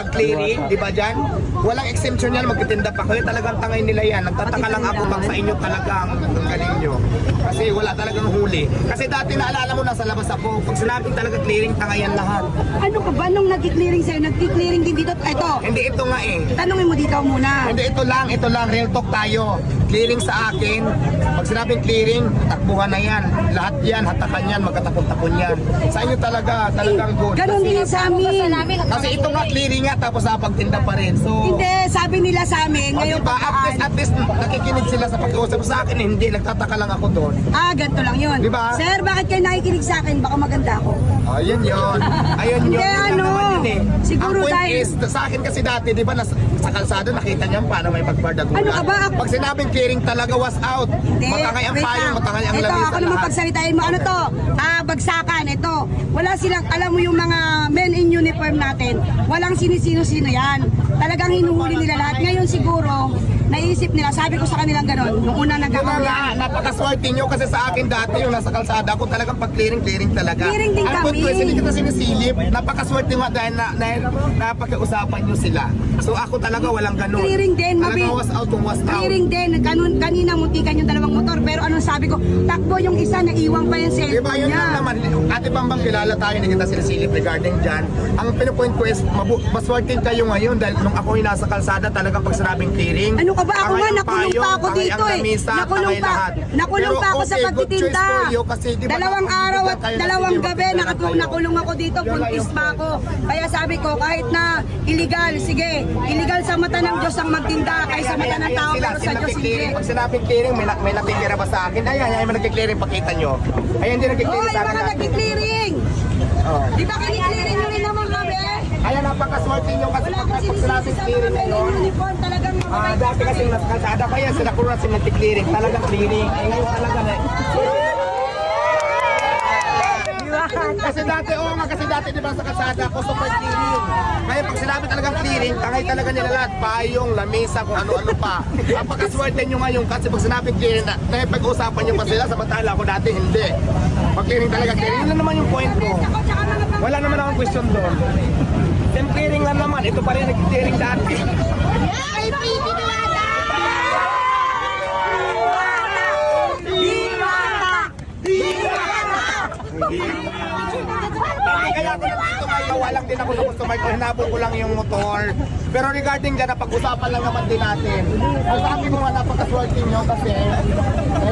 pag-clearing, di ba dyan? Walang exemption yan, magtitinda pa kayo. Talagang tangay nila yan. Nagtataka lang ako pag sa inyo talagang ang galing nyo. Kasi wala talagang huli. Kasi dati naalala mo, nasa labas ako. Pag sinabing talaga clearing, tangayan lahat. Ano ka ba nung nag-clearing sa'yo? Nag-clearing din dito? Ito, Hindi ito nga eh. tanungin mo dito muna. Hindi, ito lang, ito lang, real talk tayo. Clearing sa akin, pag sinabing clearing, takbuhan na yan. Lahat yan, hatakan yan, magkatapon-tapon yan. Sa inyo talaga, talagang good. Ganon din sa amin. Kasi ito nga clearing nga, tapos napagtinda pa rin. So, Hindi, sabi nila sa amin, o, ngayon diba, at least, at least nakikinig sila sa pag-uusap sa akin, hindi, nagtataka lang ako doon. Ah, ganito lang yun. Diba? Sir, bakit kayo nakikinig sa akin? Baka maganda ako. Ayun yun. Ayun yun. Hindi, ano, yun eh. siguro Ang point dahil- is, sa akin kasi dati, di ba, nas, sa kalsada nakita niyan paano may pagbardagulan. Ano ka ba? Pag sinabing clearing talaga was out. Hindi, Matangay ang wait payong, lang. matangay ang Ito, lamisa ako naman pagsalitain mo. Ano to? Ah, bagsakan. Ito. Wala silang, alam mo yung mga men in uniform natin, walang sinisino-sino yan. Talagang hinuhuli nila lahat. Ngayon siguro, naisip nila, sabi ko sa kanilang ganon, nung una nagkakaroon. Napakaswerte nyo kasi sa akin dati yung nasa kalsada ako talagang pag clearing clearing talaga. Clearing din Ang kami. ko is, hindi kita sinisilip. Napakaswerte nga dahil na, na, napakiusapan nyo sila. So ako talaga walang ganun. Clearing din, mabi- Talagang was out kung was out. Clearing din, kanun, kanina muntikan yung dalawang motor, pero anong sabi ko, takbo yung isa, naiwang pa yung Diba cellphone yun niya. lang naman, ate Bambang kilala tayo, hindi kita sinisilip regarding dyan. Ang pinupoint ko is, mabu- maswerte kayo ngayon dahil nung ako yung nasa kalsada talagang pag sinabing clearing. Ano ka ba? Ako pa ako dito eh. Nakulong pa, nakulong pa ako sa pagtitinda. Dalawang araw at dalawang gabi, magtitinda nakatu- kayo. nakulong ako dito, yung pa ako. Kaya sabi ko, kahit na illegal, sige, illegal sa mata ng Diyos ang magtinda, kaysa sa mata ng tao, pero sa Diyos hindi. Pag sinabing clearing, may, may natitira ba sa akin? Ayan, ayan, may nagki-clearing, pakita nyo. Ayan, hindi Oo, nagki-clearing sa yung akin. mga dati. nagki-clearing. Oh. Di ba kini-clearing nyo rin naman kami? Ayan, napakaswerte nyo kasi Wala pag akong pag sinisisi sinabing sa mga clearing men in ngayon, uniform, talagang Ah, dati kasi nasa kalsada pa yan, sila kurat sila clearing, talagang clearing. Eh, ngayon talaga na. Kasi dati, oo nga, kasi dati di ba sa kalsada ako super clearing. Ngayon pag sinabi talagang clearing, tangay talaga nila lahat, payong, lamesa, kung ano-ano pa. Napakaswerte nyo ngayon kasi pag sinabi clearing, na, na pag-usapan nyo pa sila, samantala ako dati hindi. Pag clearing talaga clearing, yun lang naman yung point ko. Wala naman akong question doon. Then clearing lang naman, ito pa rin nag-clearing dati. Kaya ako nandito ngayon, walang din ako sa customer ko, hinabol ko lang yung motor. Pero regarding dyan, napag-usapan lang naman din natin. Ang sabi ko nga napakaswerte nyo kasi, ko